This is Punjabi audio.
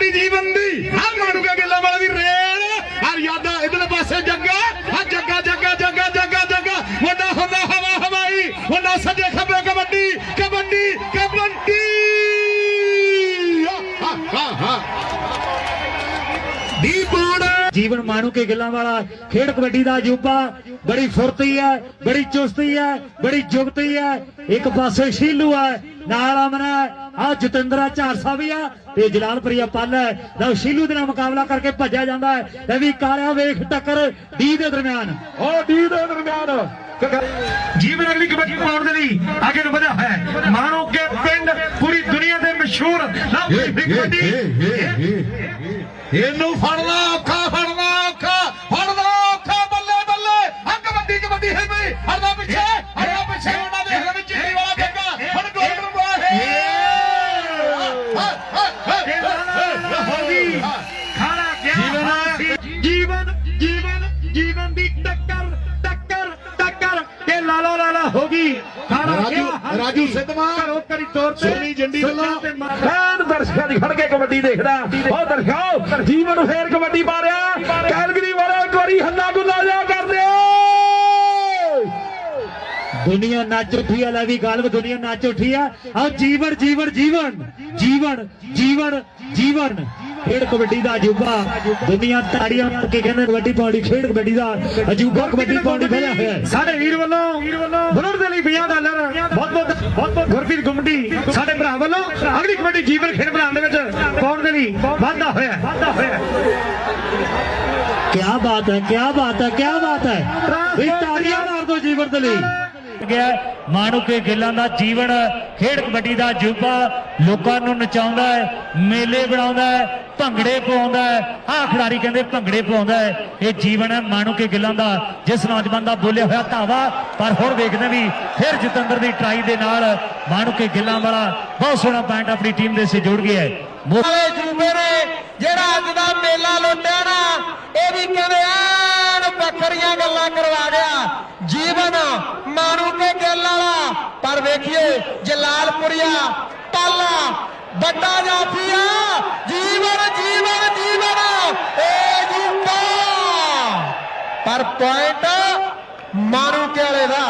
ਕਬੱਡੀ ਜੀਵਨ ਦੀ ਆ ਮਾਰੂ ਗੱਲਾਂ ਵਾਲੇ ਦੀ ਰੇਲ। ਆ ਯਾਦਾ ਇਧਰਲੇ ਪਾਸੇ ਜੱਗਾ। ਆ ਜੱਗਾ ਜੱਗਾ ਜੱਗਾ ਜੱਗਾ ਜੱਗਾ। ਵੱਡਾ ਹੁੰਦਾ ਹਵਾ ਹਵਾਈ। ਵੱਡਾ ਸੱਜੇ ਖੱਬੇ ਕਬੱਡੀ। ਕਬੱਡੀ ਕਬੱਡੀ। ਹਾ ਹਾ ਹਾ ਦੀ ਬੋੜ ਜੀਵਨ ਮਾਣੂ ਕੇ ਗਿੱਲਾਂ ਵਾਲਾ ਖੇਡ ਕਬੱਡੀ ਦਾ ਅਜੂਬਾ ਬੜੀ ਫੁਰਤੀ ਹੈ ਬੜੀ ਚੁਸਤੀ ਹੈ ਬੜੀ ਜੁਗਤੀ ਹੈ। ਇੱਕ ਪਾਸੇ ਸ਼ੀਲੂ ਹੈ ਨਾਲ ਅਮਨਾ ਆ ਜਤਿੰਦਰਾ ਝਾਰਸਾ ਵੀ ਆ ਤੇ ਜਲਾਲਪੁਰੀਆ ਪੱਲ ਹੈ। ਲਓ ਸ਼ੀਲੂ ਦੇ ਨਾਲ ਮੁਕਾਬਲਾ ਕਰਕੇ ਭੱਜਿਆ ਜਾਂਦਾ ਹੈ। ਤੇ ਵੀ ਕਾਲਿਆ ਵੇਖ ਟੱਕਰ ਡੀ ਦੇ ਦਰਮਿਆਨ। ਉਹ ਡੀ ਦੇ ਦਰਮਿਆਨ। ਜੀਵਨ ਅਗਲੀ ਕਬੱਡੀ ਪਾਉਣ ਦੇ ਲਈ भिगवंडी ये नो फड़ना का फड़ना ਰਾਜੂ ਸਿੱਧਵਾਂ, ਘਰੋਂ ਕਰੀ ਤੌਰ ਤੇ। ਸੋਨੀ ਜੰਡੀ ਵੱਲੋਂ। ਫੈਨ ਦਰਸ਼ਕਾਂ ਦੀ ਖੜ ਕੇ ਕਬੱਡੀ ਦੇਖਦਾ। ਉਹ ਦਰਸ਼ਕੋ ਜੀਵਨ ਨੂੰ ਫੇਰ ਕਬੱਡੀ ਮਾਰਿਆ ਕੈਲਗਰੀ ਵਾਲੇ ਇੱਕ ਵਾਰੀ ਹੱਲਾ ਗੁੱਲਾ ਜਾ ਕਰਦੇ ਦੁਨੀਆ ਨੱਚ ਉੱਠੀ ਹੈ ਲੈ ਵੀ ਗੱਲ ਦੁਨੀਆ ਨੱਚ ਉੱਠੀ ਹੈ ਆ ਜੀਵਨ ਜੀਵਨ ਜੀਵਨ। ਜੀਵਨ ਜੀਵਨ ਜੀਵਨ। ਖੇਡ ਕਬੱਡੀ ਦਾ ਅਜੂਬਾ। ਦੁਨੀਆ ਤਾੜੀਆਂ ਮਾਰ ਕੇ ਕਹਿੰਦੇ ਕਬੱਡੀ ਪਾਉਣੀ ਖੇਡ ਕਬੱਡੀ ਦਾ ਅਜੂਬਾ ਕਬੱਡੀ ਪਾਉਣੀ ਵਧਿਆ ਹੋਇਆ ਸਾਡੇ ਵੀਰ ਵੱਲੋਂ ਬੁਲਰ ਦੇ ਲਈ 50 ਡਾਲਰ। ਬਹੁਤ ਬਹੁਤ ਬਹੁਤ ਬਹੁਤ ਗੁਰਪ੍ਰੀਤ ਗੁੰਮਟੀ ਸਾਡੇ ਭਰਾ ਵੱਲੋਂ ਅਗਲੀ ਕਬੱਡੀ ਜੀਵਨ ਖੇਡ ਬਣਾਉਣ ਦੇ ਵਿੱਚ ਪਾਉਣ ਦੇ ਲਈ ਵਾਧਾ ਹੋਇਆ। ਵਾਧਾ ਹੋਇਆ। ਕੀ ਬਾਤ ਹੈ ਕੀ ਬਾਤ ਹੈ ਕੀ ਬਾਤ ਹੈ। ਵੀ ਤਾੜੀਆਂ ਮਾਰ ਦੋ ਜੀਵਨ ਦੇ ਲਈ। ਗਿਆ ਮਾਣੂ ਕੇ ਗਿੱਲਾਂ ਦਾ ਜੀਵਨ ਖੇਡ ਕਬੱਡੀ ਦਾ ਅਜੂਬਾ ਲੋਕਾਂ ਨੂੰ ਨਚਾਉਂਦਾ ਹੈ, ਮੇਲੇ ਬਣਾਉਂਦਾ ਹੈ, ਭੰਗੜੇ ਪਾਉਂਦਾ ਹੈ। ਆਹ ਖਿਡਾਰੀ ਕਹਿੰਦੇ ਭੰਗੜੇ ਪਾਉਂਦਾ ਹੈ। ਇਹ ਜੀਵਨ ਹੈ ਮਾਣੂ ਕੇ ਗਿੱਲਾਂ ਦਾ, ਜਿਸ ਨੌਜਵਾਨ ਦਾ ਬੋਲਿਆ ਹੋਇਆ ਧਾਵਾ। ਪਰ ਹੁਣ ਵੇਖਦੇ ਵੀ ਫਿਰ ਜਤਿੰਦਰ ਦੀ ਟਰਾਈ ਦੇ ਨਾਲ ਮਾਣੂ ਕੇ ਗਿੱਲਾਂ ਵਾਲਾ ਬਹੁਤ ਸੋਹਣਾ ਪੁਆਇੰਟ ਆਪਣੀ ਟੀਮ ਦੇ ਸੇ ਜੁੜ ਗਿਆ ਹੈ। ਵਾਲੇ ਜੂਬੇ ਨੇ ਜਿਹੜਾ ਅੱਜ ਦਾ ਮੇਲਾ ਲੁੱਟਿਆ ਨਾ, ਇਹ ਵੀ ਕਹਿੰਦੇ ਐਨ ਵੱਖਰੀਆਂ ਗੱਲਾਂ ਕਰਵਾ ਗਿਆ। ਜੀਵਨ ਮਾਣੂ ਕੇ ਗਿੱਲ ਵਾਲਾ। ਪਰ ਵੇਖੀਏ ਜਲਾਲਪੁਰੀਆ ਪਾਲਾ ਵੱਡਾ ਜਾਫੀਆ ਜੀਵਨ ਜੀਵਨ ਜੀਵਨ। ਏ ਜੂਬਾ ਪਰ ਪੁਆਇੰਟ ਮਾਰੂ ਕੇ ਦਾ।